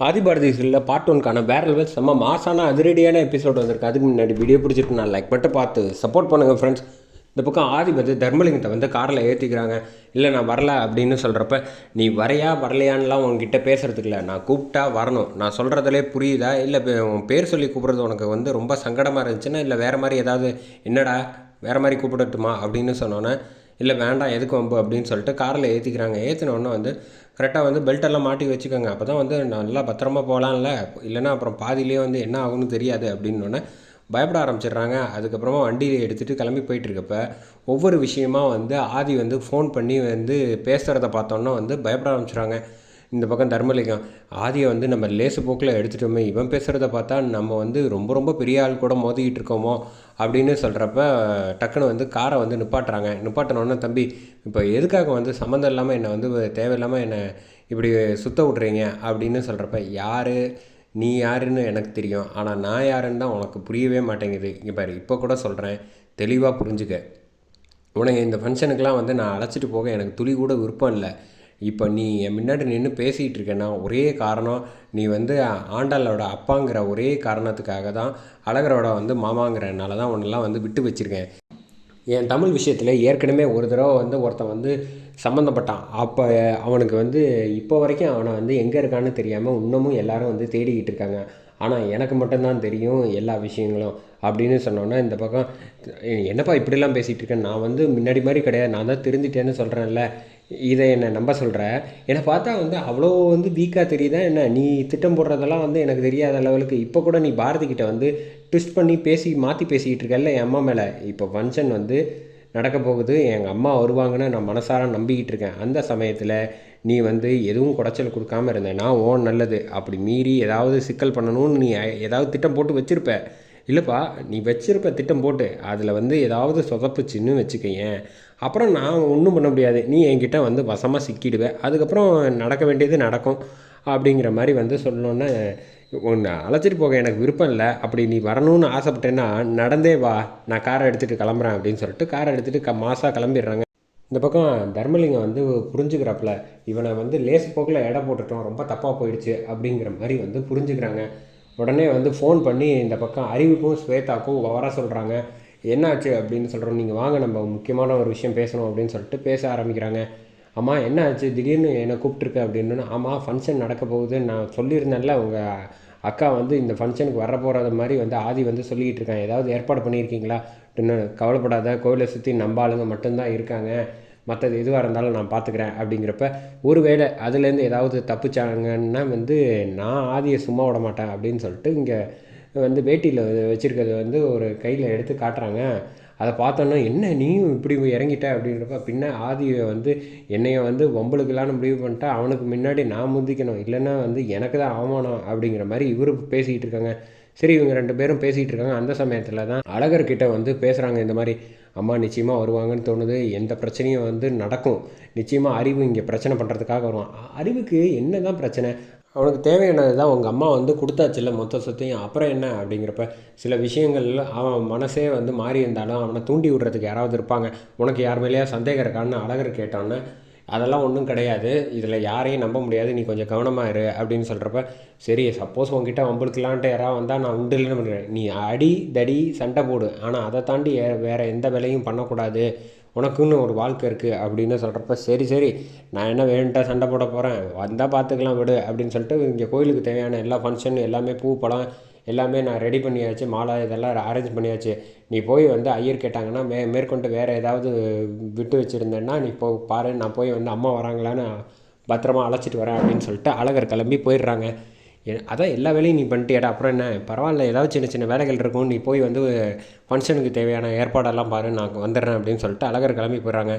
Adhibharathi part ஒன்க்கான வேற level செம்ம மாசான அதிரடியான எபிசோட் வந்திருக்கு. அதுக்கு முன்னாடி வீடியோ பிடிச்சிருக்கு நான் லைக் மட்டும் பார்த்து சப்போர்ட் பண்ணுங்கள் ஃப்ரெண்ட்ஸ் இந்த பக்கம் ஆதி வந்து தர்மலிங்கத்தை வந்து காரில் ஏற்றிக்கிறாங்க இல்லை நான் வரல அப்படின்னு சொல்கிறப்ப நீ வரையா வரலையான்லாம் உங்ககிட்ட பேசுகிறதுக்கு இல்லை. நான் கூப்பிட்டா வரணும். நான் சொல்கிறதுலே புரியுதா? இல்லை உன் பேர் சொல்லி கூப்பிட்றது உனக்கு வந்து ரொம்ப சங்கடமாக இருந்துச்சுன்னா இல்லை வேறு மாதிரி ஏதாவது என்னடா வேறு மாதிரி கூப்பிடட்டுமா? அப்படின்னு சொன்னோன்னே இல்லை வேண்டாம் எதுக்கு வம்பு? அப்படின்னு சொல்லிட்டு காரில் ஏற்றிக்கிறாங்க ஏற்றினோடனே வந்து கரெக்டாக வந்து பெல்ட் எல்லாம் மாட்டி வச்சுக்கோங்க. அப்போ தான் வந்து நல்லா பத்திரமா போகலாம்ல இல்லைன்னா அப்புறம் பாதியிலே வந்து என்ன ஆகும்னு தெரியாது. அப்படின்னோடனே பயப்பட ஆரம்பிச்சிடுறாங்க. அதுக்கப்புறமா வண்டியை எடுத்துகிட்டு கிளம்பி போயிட்டுருக்கப்ப ஒவ்வொரு விஷயமா வந்து ஆதி வந்து ஃபோன் பண்ணி வந்து பேசுகிறத பார்த்தோன்னா வந்து பயப்பட ஆரம்பிச்சிடுறாங்க. இந்த பக்கம் தர்மலிங்கம். ஆதியை வந்து நம்ம லேசு போக்கில் எடுத்துட்டோமே இவன் பேசுகிறத பார்த்தா நம்ம வந்து ரொம்ப ரொம்ப பெரிய ஆள் கூட மோதிக்கிட்டு இருக்கோமோ அப்படின்னு சொல்கிறப்ப டக்குன்னு வந்து காரை வந்து நிப்பாட்டுறாங்க. நிப்பாட்டினோடனே தம்பி இப்போ எதுக்காக வந்து சம்மந்தம் இல்லாமல் என்னை வந்து தேவையில்லாமல் என்னை இப்படி சுத்த விட்றீங்க? அப்படின்னு சொல்கிறப்ப யார்? நீ யாருன்னு எனக்கு தெரியும். ஆனால் நான் யாருன்னு தான் உனக்கு புரியவே மாட்டேங்குது. இங்கே பாரு இப்போ கூட சொல்கிறேன் தெளிவாக புரிஞ்சுக்க. உனக்கு இந்த ஃபங்க்ஷனுக்கெலாம் வந்து நான் அழைச்சிட்டு போக எனக்கு துளி கூட விருப்பம் இல்லை. இப்போ நீ என் முன்னாடி நின்று பேசிகிட்டு இருக்கேன்னா ஒரே காரணம் நீ வந்து ஆண்டாளோட அப்பாங்கிற ஒரே காரணத்துக்காக தான் அழகரோட வந்து மாமாங்கிறனால தான் உன்னெல்லாம் வந்து விட்டு வச்சுருக்கேன். என் தமிழ் விஷயத்தில் ஏற்கனவே ஒரு தடவை வந்து ஒருத்தன் வந்து சம்மந்தப்பட்டான் அப்போ அவனுக்கு வந்து இப்போ வரைக்கும் அவனை வந்து எங்கே இருக்கான்னு தெரியாமல் இன்னமும் எல்லாரும் வந்து தேடிக்கிட்டு இருக்காங்க. ஆனால் எனக்கு மட்டும்தான் தெரியும் எல்லா விஷயங்களும் அப்படின்னு சொன்னோன்னா இந்த பக்கம் என்னப்பா இப்படிலாம் பேசிகிட்டு இருக்கேன் நான் வந்து முன்னாடி மாதிரி கிடையாது. நான் தான் திருந்திட்டேன்னு சொல்கிறேன்ல இதை என்னை நம்ப சொல்கிற என்னை பார்த்தா வந்து அவ்வளோ வந்து வீக்காக தெரியுதா என்ன? நீ திட்டம் போடுறதெல்லாம் வந்து எனக்கு தெரியாத லெவலுக்கு இப்போ கூட நீ பாரதிக்கிட்ட வந்து ட்விஸ்ட் பண்ணி பேசி மாற்றி பேசிக்கிட்டு இருக்கல்ல என் அம்மா மேலே. இப்போ ஃபங்க்ஷன் வந்து நடக்க போகுது. எங்கள் அம்மா வருவாங்கன்னு நான் மனசார நம்பிக்கிட்டு இருக்கேன். அந்த சமயத்தில் நீ வந்து எதுவும் குடைச்சல் கொடுக்காம இருந்தேன். நான் ஓன் நல்லது. அப்படி மீறி ஏதாவது சிக்கல் பண்ணணும்னு நீ ஏதாவது திட்டம் போட்டு வச்சுருப்ப. இல்லைப்பா நீ வச்சிருப்ப திட்டம் போட்டு அதில் வந்து ஏதாவது சொதப்புச்சின்னு வச்சுக்கையன் அப்புறம் நான் ஒன்றும் பண்ண முடியாது. நீ என்கிட்ட வந்து வசமாக சிக்கிடுவேன் அதுக்கப்புறம் நடக்க வேண்டியது நடக்கும் அப்படிங்கிற மாதிரி வந்து சொல்லணுன்னே ஒன்று அழைச்சிட்டு போக எனக்கு விருப்பம் இல்லை. அப்படி நீ வரணும்னு ஆசைப்பட்டேன்னா நடந்தே வா. நான் காரை எடுத்துகிட்டு கிளம்புறேன் அப்படின்னு சொல்லிட்டு காரை எடுத்துகிட்டு க மாசாக கிளம்பிடுறாங்க. இந்த பக்கம் தர்மலிங்கம் வந்து புரிஞ்சுக்கிறாப்புல. இவனை வந்து லேஸ் போக்கில் எடை போட்டுட்டோம். ரொம்ப தப்பாக போயிடுச்சு அப்படிங்கிற மாதிரி வந்து புரிஞ்சுக்கிறாங்க. உடனே வந்து ஃபோன் பண்ணி இந்த பக்கம் அறிவுக்கும் ஸ்வேதாக்கும் வர சொல்கிறாங்க என்னாச்சு அப்படின்னு சொல்கிறோம் நீங்கள் வாங்க நம்ம முக்கியமான ஒரு விஷயம் பேசணும் அப்படின்னு சொல்லிட்டு பேச ஆரம்பிக்கிறாங்க. அம்மா என்ன ஆச்சு திடீர்னு என்னை கூப்பிட்ருக்க அப்படின்னு ஆமாம் ஃபங்க்ஷன் நடக்க போகுது. நான் சொல்லியிருந்தேன்ல உங்கள் அக்கா வந்து இந்த ஃபங்க்ஷனுக்கு வர போகிறது மாதிரி வந்து ஆதி வந்து சொல்லிக்கிட்டு இருக்காங்க. ஏதாவது ஏற்பாடு பண்ணியிருக்கீங்களா? அப்படின்னு கவலைப்படாத கோவிலை சுற்றி நம்ம ஆளுங்க மட்டும்தான் இருக்காங்க. மற்றது எதுவாக இருந்தாலும் நான் பார்த்துக்கிறேன் அப்படிங்கிறப்ப ஒருவேளை அதுலேருந்து ஏதாவது தப்பிச்சாங்கன்னா வந்து நான் ஆதியை சும்மா விட மாட்டேன் அப்படின்னு சொல்லிட்டு இங்கே வந்து வேட்டியில் வச்சுருக்கிறது வந்து ஒரு கையில் எடுத்து காட்டுறாங்க. அதை பார்த்தோன்னா என்ன நீயும் இப்படி இறங்கிட்ட? அப்படின்றப்ப பின்ன ஆதியை வந்து என்னைய வந்து பொம்பளுக்குலான்னு முடிவு பண்ணிட்டா அவனுக்கு முன்னாடி நான் முந்திக்கணும். இல்லைன்னா வந்து எனக்கு தான் அவமானம் அப்படிங்கிற மாதிரி இவர் பேசிக்கிட்டு இருக்காங்க. சரி இவங்க ரெண்டு பேரும் பேசிகிட்டு இருக்காங்க. அந்த சமயத்தில் தான் அழகர்கிட்ட வந்து பேசுகிறாங்க இந்த மாதிரி அம்மா நிச்சயமாக வருவாங்கன்னு தோணுது. எந்த பிரச்சனையும் வந்து நடக்கும். நிச்சயமாக அறிவு இங்கே பிரச்சனை பண்ணுறதுக்காக வருவான். அறிவுக்கு என்ன தான் பிரச்சனை? அவனுக்கு தேவையானது தான் உங்கள் அம்மா வந்து கொடுத்தாச்சுல்ல மொத்த சொத்தையும். அப்புறம் என்ன அப்படிங்கிறப்ப சில விஷயங்கள் அவன் மனசே வந்து மாறி இருந்தாலும் அவனை தூண்டி விடுறதுக்கு யாராவது இருப்பாங்க. உனக்கு யார் மேலேயா சந்தேகம் இருக்கான்னு அழகர் கேட்டான்னு அதெல்லாம் ஒன்றும் கிடையாது. இதில் யாரையும் நம்ப முடியாது. நீ கொஞ்சம் கவனமாக இரு அப்படின்னு சொல்கிறப்ப சரி சப்போஸ் உங்ககிட்ட வம்பளுக்கலான்ட்டு யாராவது வந்தால் நான் உண்டு இல்லைன்னு பண்ணுறேன் நீ அடி தடி சண்டை போடு. ஆனால் அதை தாண்டி வேறு எந்த வேலையும் பண்ணக்கூடாது. உனக்குன்னு ஒரு வாழ்க்கை இருக்குது அப்படின்னு சொல்கிறப்ப சரி சரி நான் என்ன வேணுன்ட்டா சண்டை போட போகிறேன் வந்தால் பார்த்துக்கலாம் விடு அப்படின்னு சொல்லிட்டு இங்கே கோயிலுக்கு தேவையான எல்லா ஃபங்க்ஷன் எல்லாமே பூ பழம் எல்லாமே நான் ரெடி பண்ணியாச்சு. மாலை இதெல்லாம் அரேஞ்ச் பண்ணியாச்சு. நீ போய் வந்து ஐயர் கேட்டாங்கன்னா மே மேற்கொண்டு வேறு ஏதாவது விட்டு வச்சுருந்தேன்னா நீ போ பாரு நான் போய் வந்து அம்மா வராங்களான்னு பத்திரமா அழைச்சிட்டு வரேன் அப்படின்னு சொல்லிட்டு அழகர் கிளம்பி போயிடுறாங்க. அதான் எல்லா வேலையும் நீ பண்ணிட்டியாடா. அப்புறம் என்ன? பரவாயில்ல ஏதாவது சின்ன சின்ன வேலைகள் இருக்கும். நீ போய் வந்து ஃபங்க்ஷனுக்கு தேவையான ஏற்பாடெல்லாம் பாரு நான் வந்துடுறேன் அப்படின்னு சொல்லிட்டு அழகர் கிளம்பி போயிடுறாங்க.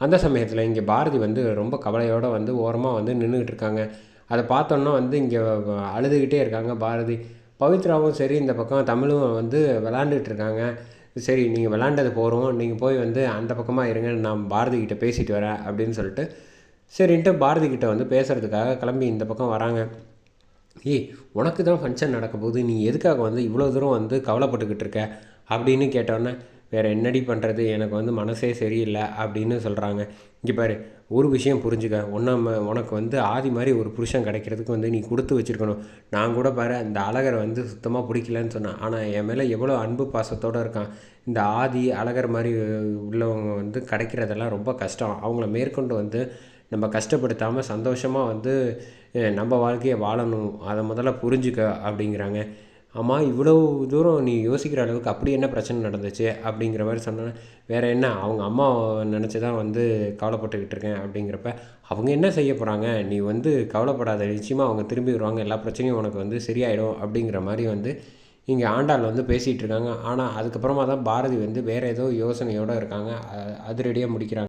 அந்த சமயத்தில் இங்கே பாரதி வந்து ரொம்ப கவலையோடு வந்து ஓரமாக வந்து நின்றுக்கிட்டு இருக்காங்க. அதை பார்த்தோன்னா வந்து இங்கே அழுதுகிட்டே இருக்காங்க பாரதி. பவித்ராவும் சரி இந்த பக்கம் தமிழும் வந்து விளாண்டுட்டு இருக்காங்க சரி நீங்கள் விளாண்டது போகிறோம் நீங்கள் போய் வந்து அந்த பக்கமாக இருங்க நான் பாரதிக்கிட்ட பேசிட்டு வரேன் அப்படின்னு சொல்லிட்டு சரின்ட்டு பாரதிக்கிட்ட வந்து பேசுகிறதுக்காக கிளம்பி இந்த பக்கம் வராங்க. ஏய் உனக்கு தான் ஃபங்க்ஷன் நடக்க போகுது. நீ எதுக்காக வந்து இவ்வளோ தூரம் வந்து கவலைப்பட்டுக்கிட்டு இருக்க? அப்படின்னு கேட்டோன்னே வேறு என்னடி பண்ணுறது எனக்கு வந்து மனசே சரியில்லை அப்படின்னு சொல்கிறாங்க இங்கே பாரு ஒரு விஷயம் புரிஞ்சுக்க. ஒன்றும் உனக்கு வந்து ஆதி மாதிரி ஒரு புருஷன் கிடைக்கிறதுக்கு வந்து நீ கொடுத்து வச்சுருக்கணும். நான் கூட பாரு இந்த அழகரை வந்து சுத்தமாக பிடிக்கலன்னு சொன்னேன். ஆனால் என் மேலே எவ்வளோ அன்பு பாசத்தோடு இருக்கான். இந்த ஆதி அழகர் மாதிரி உள்ளவங்க வந்து கிடைக்கிறதெல்லாம் ரொம்ப கஷ்டம். அவங்கள மேற்கொண்டு வந்து நம்ம கஷ்டப்படுத்தாமல் சந்தோஷமாக வந்து நம்ம வாழ்க்கையை வாழணும். அதை முதல்ல புரிஞ்சுக்க அப்படிங்கிறாங்க. ஆமாம் இவ்வளோ தூரம் நீ யோசிக்கிற அளவுக்கு அப்படி என்ன பிரச்சனை நடந்துச்சு? அப்படிங்கிற மாதிரி சொன்னேன் வேறு என்ன? அவங்க அம்மா நினச்சி தான் வந்து கவலைப்பட்டுக்கிட்டு இருக்கேன் அப்படிங்கிறப்ப அவங்க என்ன செய்ய போகிறாங்க நீ வந்து கவலைப்படாத நிச்சயமாக அவங்க திரும்பி வருவாங்க. எல்லா பிரச்சனையும் உனக்கு வந்து சரியாயிடும் அப்படிங்கிற மாதிரி வந்து இங்கே ஆண்டாள் வந்து பேசிகிட்டு இருக்காங்க. ஆனால் அதுக்கப்புறமா தான் பாரதி வந்து வேறு ஏதோ யோசனையோடு இருக்காங்க. அ- அதிரடியாக முடிக்கிறாங்க.